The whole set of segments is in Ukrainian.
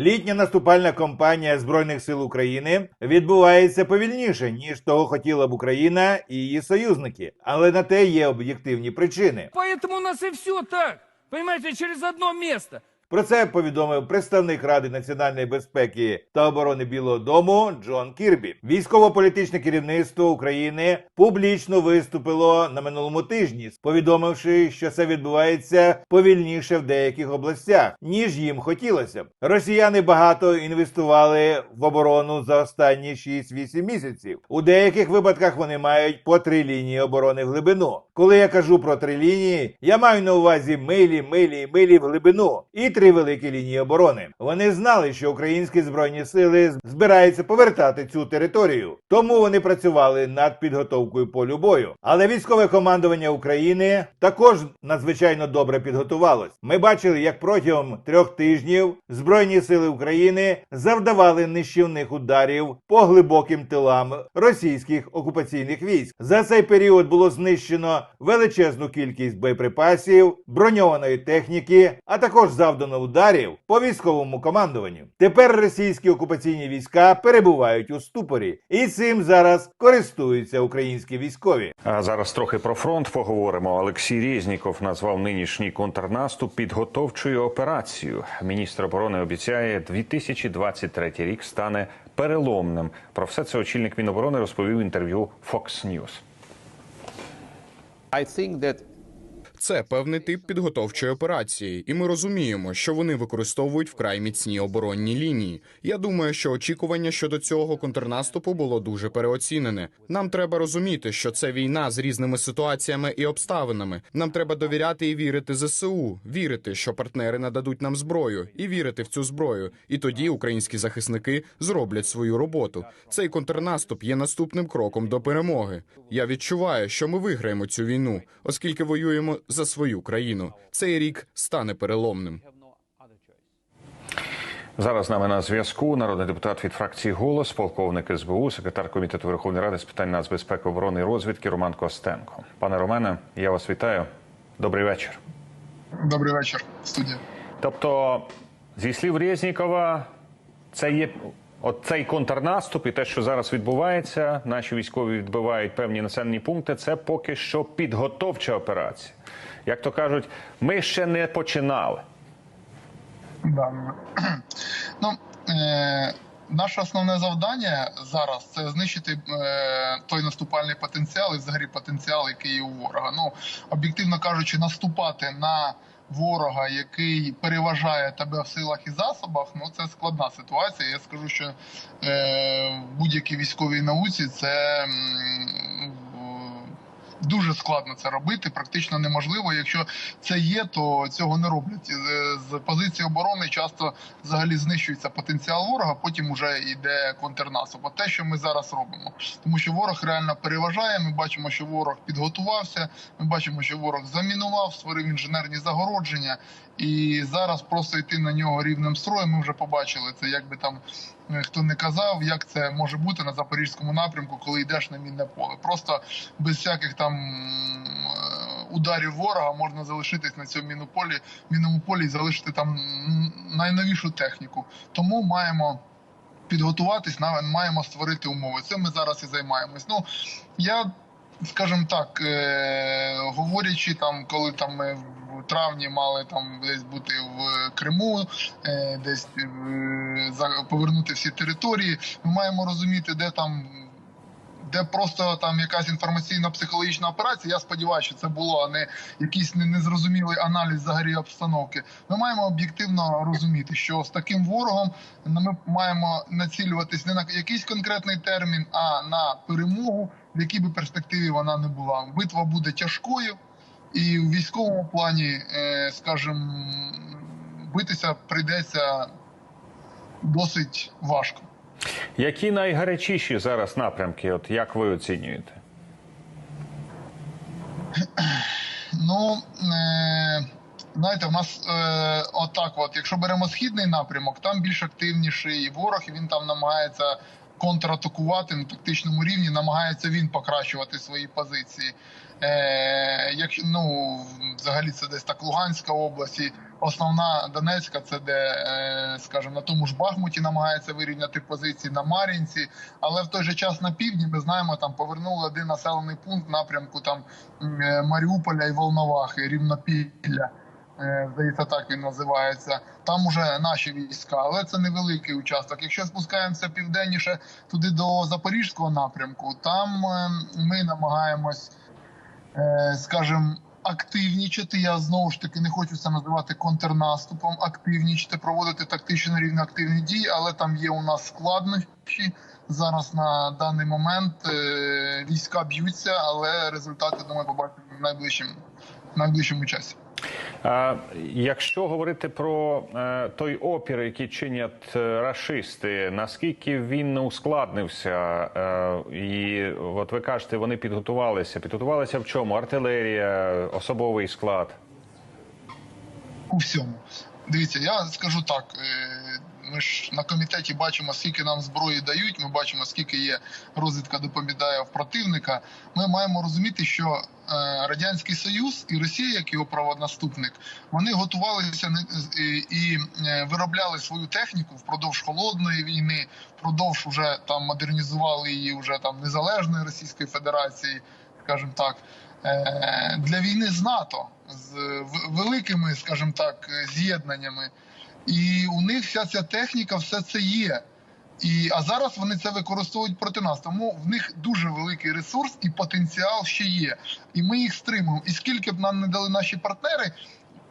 Літня наступальна кампанія збройних сил України відбувається повільніше ніж того хотіла б Україна і її союзники, але на те є об'єктивні причини. Поэтому у нас і все так. Понимаете, через одно место. Про це повідомив представник Ради національної безпеки та оборони Білого Дому Джон Кірбі. Військово-політичне керівництво України публічно виступило на минулому тижні, повідомивши, що це відбувається повільніше в деяких областях, ніж їм хотілося. б. Росіяни багато інвестували в оборону за останні 6-8 місяців. У деяких випадках вони мають по три лінії оборони в глибину. Коли я кажу про три лінії, я маю на увазі милі, милі, милі в глибину і три великі лінії оборони. Вони знали, що українські збройні сили збираються повертати цю територію, тому вони працювали над підготовкою полю бою. Але військове командування України також надзвичайно добре підготувалось. Ми бачили, як протягом трьох тижнів збройні сили України завдавали нищівних ударів по глибоким тилам російських окупаційних військ. За цей період було знищено величезну кількість боєприпасів, броньованої техніки, а також завдано ударів по військовому командуванню. Тепер російські окупаційні війська перебувають у ступорі, і цим зараз користуються українські військові. А зараз трохи про фронт поговоримо. Олексій Резніков назвав нинішній контрнаступ підготовчою операцією. Міністр оборони обіцяє, 2023 рік стане переломним. Про все це очільник Міноборони розповів в інтерв'ю Fox News. I think that Це певний тип підготовчої операції, і ми розуміємо, що вони використовують вкрай міцні оборонні лінії. Я думаю, що очікування щодо цього контрнаступу було дуже переоцінене. Нам треба розуміти, що це війна з різними ситуаціями і обставинами. Нам треба довіряти і вірити ЗСУ, вірити, що партнери нададуть нам зброю, і вірити в цю зброю. І тоді українські захисники зроблять свою роботу. Цей контрнаступ є наступним кроком до перемоги. Я відчуваю, що ми виграємо цю війну, оскільки воюємо за свою країну. Цей рік стане переломним. Зараз з нами на зв'язку народний депутат від фракції Голос, полковник СБУ, секретар комітету Верховної Ради з питань нацбезпеки, оборони і розвідки Роман Костенко. Пане Романе, я вас вітаю. Добрий вечір. Добрий вечір, студія. Тобто, зі слів Резнікова, це є от цей контрнаступ і те, що зараз відбувається, наші військові відбивають певні населені пункти. Це поки що підготовча операція. Як то кажуть, ми ще не починали. Да. Ну, е, наше основне завдання зараз це знищити е, той наступальний потенціал і взагалі потенціал, який є у ворога. Ну, об'єктивно кажучи, наступати на ворога, який переважає тебе в силах і засобах, ну це складна ситуація. Я скажу, що е, в будь-якій військовій науці це. Дуже складно це робити, практично неможливо. Якщо це є, то цього не роблять. З- З позиції оборони часто взагалі знищується потенціал ворога. Потім вже йде контрнаступ. Те, що ми зараз робимо, тому що ворог реально переважає. Ми бачимо, що ворог підготувався. Ми бачимо, що ворог замінував, створив інженерні загородження, і зараз просто йти на нього рівним строєм. Ми вже побачили це, як би там е, хто не казав, як це може бути на запорізькому напрямку, коли йдеш на мінне поле. Просто без всяких там е, ударів ворога можна залишитись на цьому мінополі, мінному полі і залишити там найновішу техніку. Тому маємо. Підготуватись маємо створити умови. Цим ми зараз і займаємось. Ну я скажімо так, е, говорячи там, коли там ми в травні мали там десь бути в Криму, е, десь е, повернути всі території. Ми маємо розуміти, де там. Де просто там якась інформаційно-психологічна операція. Я сподіваюся, що це було а не якийсь не- незрозумілий аналіз взагалі обстановки. Ми маємо об'єктивно розуміти, що з таким ворогом ми маємо націлюватись не на якийсь конкретний термін, а на перемогу, в якій би перспективі вона не була. Битва буде тяжкою, і в військовому плані, е, скажімо, битися прийдеться досить важко. Які найгарячіші зараз напрямки? От як ви оцінюєте? Ну е, знаєте, в нас е, отак, от, якщо беремо східний напрямок, там більш активніший ворог, і він там намагається контратакувати на тактичному рівні, намагається він покращувати свої позиції. Е, якщо ну взагалі це десь так Луганська область, і основна Донецька, це де, е, скажімо, на тому ж Бахмуті намагається вирівняти позиції на Мар'їнці, але в той же час на півдні ми знаємо, там повернули один населений пункт напрямку там е, Маріуполя і Волновахи, Рівнопілля. Е, Здається, так він називається. Там уже наші війська, але це невеликий участок. Якщо спускаємося південніше туди до Запорізького напрямку, там е, ми намагаємось, е, скажімо, активнічати. Я знову ж таки не хочу це називати контрнаступом, активнічати, проводити тактично рівно активні дії, але там є у нас складнощі. Зараз на даний момент війська б'ються, але результати думаю побачимо в найближчим в найближчому часі. Якщо говорити про е, той опір, який чинять расисти, рашисти, наскільки він ускладнився? Е, і от ви кажете, вони підготувалися. Підготувалися в чому? Артилерія, особовий склад. у всьому. Дивіться, я скажу так. Ми ж на комітеті бачимо, скільки нам зброї дають. Ми бачимо, скільки є розвідка доповідає в противника. Ми маємо розуміти, що е, радянський союз і Росія, як його правонаступник, вони готувалися і е, виробляли свою техніку впродовж холодної війни, впродовж уже там модернізували її вже там незалежної Російської Федерації, скажімо так. е, Для війни з НАТО з великими, скажімо так, з'єднаннями, і у них вся ця техніка, все це є. І а зараз вони це використовують проти нас. Тому в них дуже великий ресурс і потенціал ще є. І ми їх стримуємо. І скільки б нам не дали наші партнери,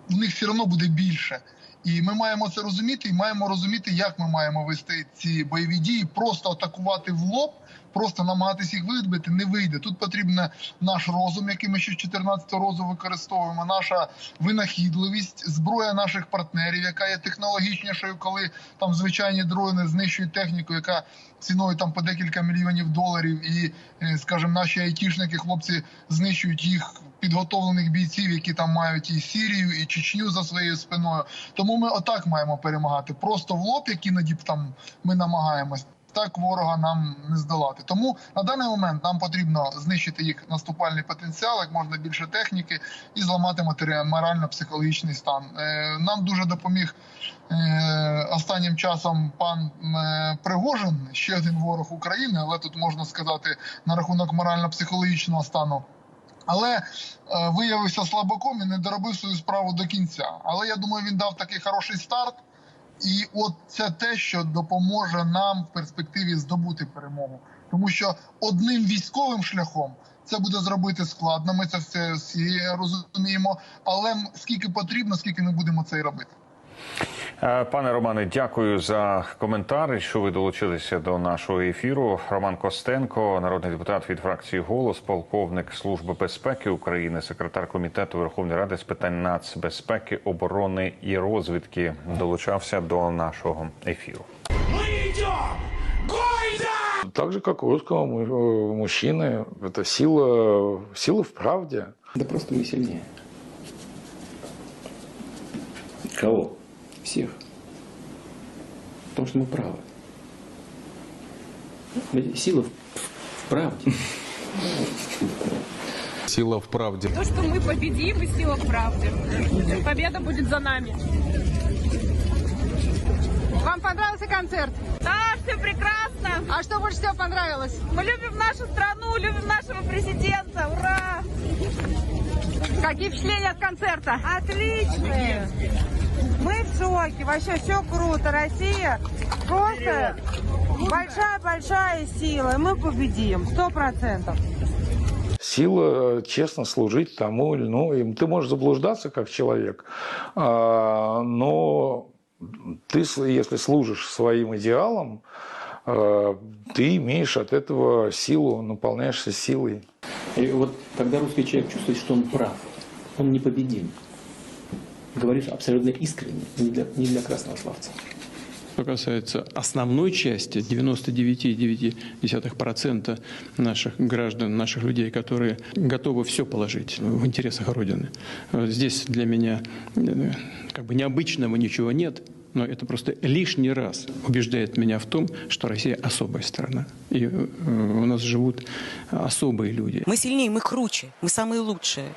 в них все одно буде більше. І ми маємо це розуміти, і маємо розуміти, як ми маємо вести ці бойові дії. Просто атакувати в лоб, просто намагатися їх вибити, не вийде. Тут потрібен наш розум, який ми ще з 14-го розу використовуємо, наша винахідливість, зброя наших партнерів, яка є технологічнішою, коли там звичайні дрони знищують техніку, яка ціною там по декілька мільйонів доларів, і, е, скажімо, наші айтішники, хлопці знищують їх підготовлених бійців, які там мають і Сірію, і Чечню за своєю спиною. Тому ми отак маємо перемагати. Просто в лоб, як іноді там ми намагаємось. Так ворога нам не здолати. Тому на даний момент нам потрібно знищити їх наступальний потенціал, як можна більше техніки, і зламати морально-психологічний стан. Е, Нам дуже допоміг е, останнім часом пан е, Пригожин, ще один ворог України, але тут можна сказати на рахунок морально-психологічного стану. Але виявився слабаком і не доробив свою справу до кінця. Але я думаю, він дав такий хороший старт. І от це те, що допоможе нам в перспективі здобути перемогу, тому що одним військовим шляхом це буде зробити складно. Ми це все всі розуміємо. Але скільки потрібно, скільки ми будемо це і робити. Е, Пане Романе, дякую за коментар, що ви долучилися до нашого ефіру. Роман Костенко, народний депутат від фракції Голос, полковник Служби безпеки України, секретар комітету Верховної Ради з питань нацбезпеки, оборони і розвідки, долучався до нашого ефіру. Мы идем! Гойда! Так же, как у русского му- э, мужчины, это сила, сила в правде. Да просто мы сильнее. Кого? Всех. Потому что мы правы. Сила в, в правде. Сила в правде. То, что мы победим, и сила в правде. Победа будет за нами. Вам понравился концерт? Да, все прекрасно. А что больше всего понравилось? Мы любим нашу страну, любим нашего президента. Ура! Какие впечатления от концерта? Отличные. Мы в шоке. Вообще все круто. Россия просто большая-большая сила. Мы победим. Сто процентов. Сила э, честно служить тому или иному. И Ты можешь заблуждаться как человек, а, но ты, если служишь своим идеалам, э, ты имеешь от этого силу, наполняешься силой. И вот когда русский человек чувствует, что он прав, он непобедим. Говоришь абсолютно искренне, не для, не для красного славца. Что касается основной части, 99,9% наших граждан, наших людей, которые готовы все положить в интересах Родины. Здесь для меня э, как бы необычного ничего нет, но это просто лишний раз убеждает меня в том, что Россия особая страна. И э, у нас живут особые люди. Мы сильнее, мы круче. Мы самые лучшие.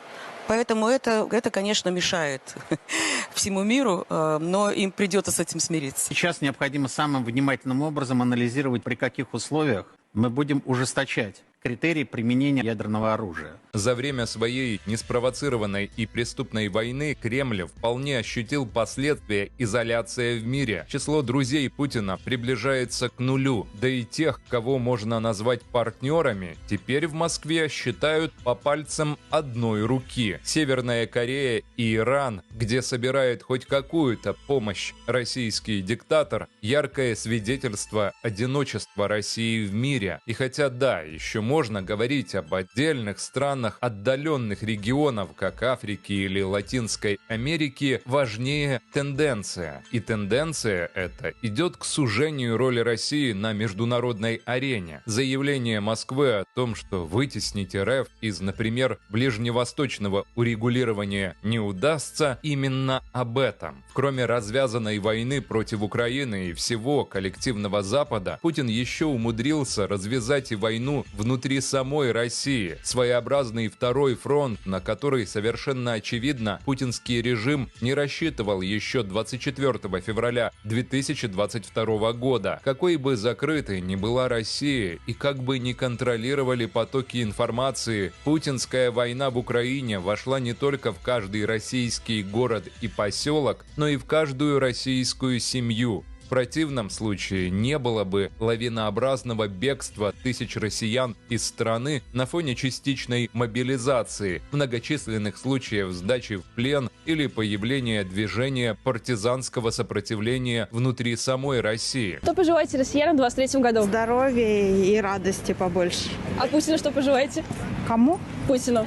Поэтому это, это, конечно, мешает всему миру, э, но им придется с этим смириться. Сейчас необходимо самым внимательным образом анализировать, при каких условиях мы будем ужесточать критерии применения ядерного оружия. За время своей неспровоцированной и преступной войны Кремль вполне ощутил последствия изоляции в мире. Число друзей Путина приближается к нулю, да и тех, кого можно назвать партнерами, теперь в Москве считают по пальцам одной руки. Северная Корея и Иран, где собирает хоть какую-то помощь российский диктатор, яркое свидетельство одиночества России в мире. И хотя да, еще можно говорить об отдельных странах отдаленных регионов, как Африки или Латинской Америки, важнее тенденция. И тенденция эта идет к сужению роли России на международной арене. Заявление Москвы о том, что вытеснить РФ из, например, ближневосточного урегулирования не удастся, именно об этом. Кроме развязанной войны против Украины и всего коллективного Запада, Путин еще умудрился развязать и войну внутри самой России. Своеобразный второй фронт, на который совершенно очевидно путинский режим не рассчитывал еще 24 февраля 2022 года. Какой бы закрытой ни была Россия и как бы ни контролировали потоки информации, путинская война в Украине вошла не только в каждый российский город и поселок, но и в каждую российскую семью. В противном случае не было бы лавинообразного бегства тысяч россиян из страны на фоне частичной мобилизации, многочисленных случаев сдачи в плен или появления движения партизанского сопротивления внутри самой России. Что пожелаете россиянам в 23 году? Здоровья и радости побольше. А Путину что пожелаете? Кому? Путину.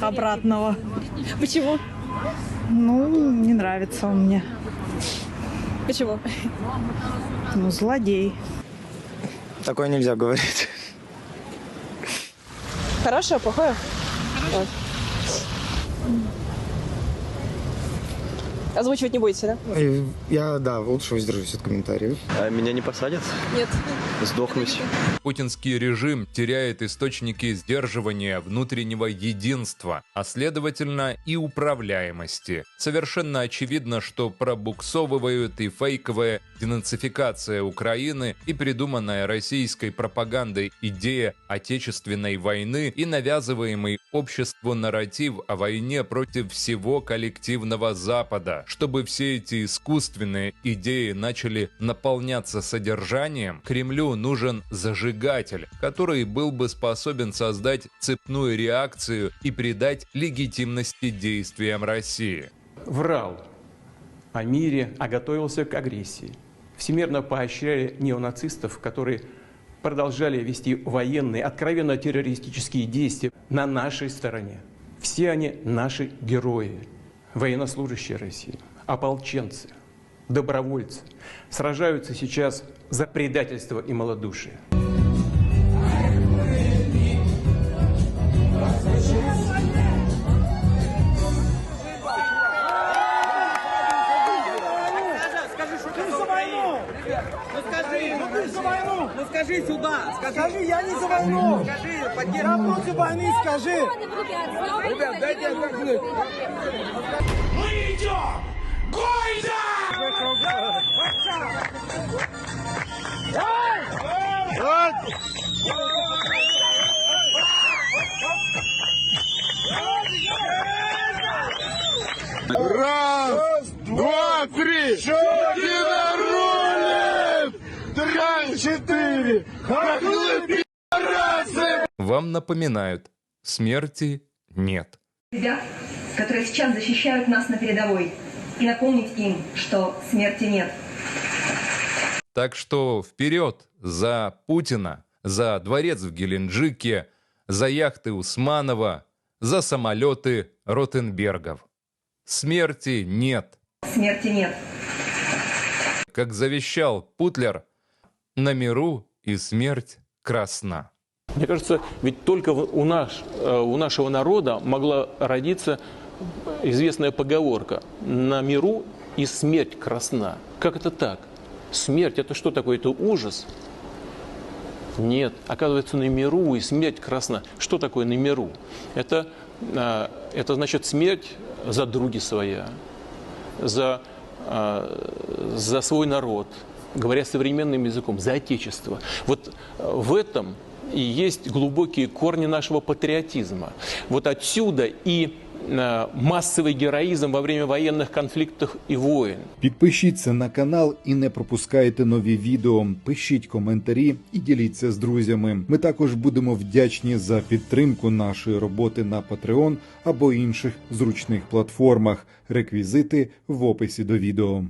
Обратного. Почему? Ну, не нравится он мне. Почему? Ну, злодей. Такое нельзя говорить. Хорошее, плохое? Вот. Озвучивать не будете, да? Я, да, лучше воздержусь от комментариев. А меня не посадят? Нет. Сдохнуть. Путинский режим теряет источники сдерживания внутреннего единства, а следовательно и управляемости. Совершенно очевидно, что пробуксовывают и фейковая денацификация Украины, и придуманная российской пропагандой идея отечественной войны, и навязываемый обществу нарратив о войне против всего коллективного Запада. Чтобы все эти искусственные идеи начали наполняться содержанием, Кремлю нужен зажигатель, который был бы способен создать цепную реакцию и придать легитимности действиям России. Врал о мире, а готовился к агрессии. Всемирно поощряли неонацистов, которые продолжали вести военные, откровенно террористические действия на нашей стороне. Все они наши герои, военнослужащие России, ополченцы, добровольцы, сражаются сейчас за предательство и малодушие. Скажи! Ну скажи! Ну ты за войну! Ну скажи сюда! Скажи, скажи я не за войну! Скажи, поддержи! Я против войны, скажи! Ребят, дайте я! Мы идем! Гойда! Раз, два, три! Чудина рулит! Три, четыре! Хохлы! Вам напоминают, смерти нет. Ребят, которые сейчас защищают нас на передовой, и напомнить им, что смерти нет. Так что вперед за Путина, за дворец в Геленджике, за яхты Усманова, за самолеты Ротенбергов. Смерти нет. Смерти нет. Как завещал Путлер, на миру и смерть красна. Мне кажется, ведь только у, наш, э, у нашего народа могла родиться известная поговорка «на миру и смерть красна». Как это так? Смерть – это что такое? Это ужас? Нет, оказывается, на миру и смерть красна. Что такое на миру? Это а, это значит смерть за други своя, за, а, за свой народ, говоря современным языком, за Отечество. Вот в этом и есть глубокие корни нашего патриотизма. Вот отсюда и а, массовый героизм во время военных конфликтов и войн. Підпишіться на канал і не пропускайте нові відео. Пишіть коментарі і діліться з друзями. Ми також будемо вдячні за підтримку нашої роботи на Patreon або інших зручних платформах. Реквізити в описі до відео.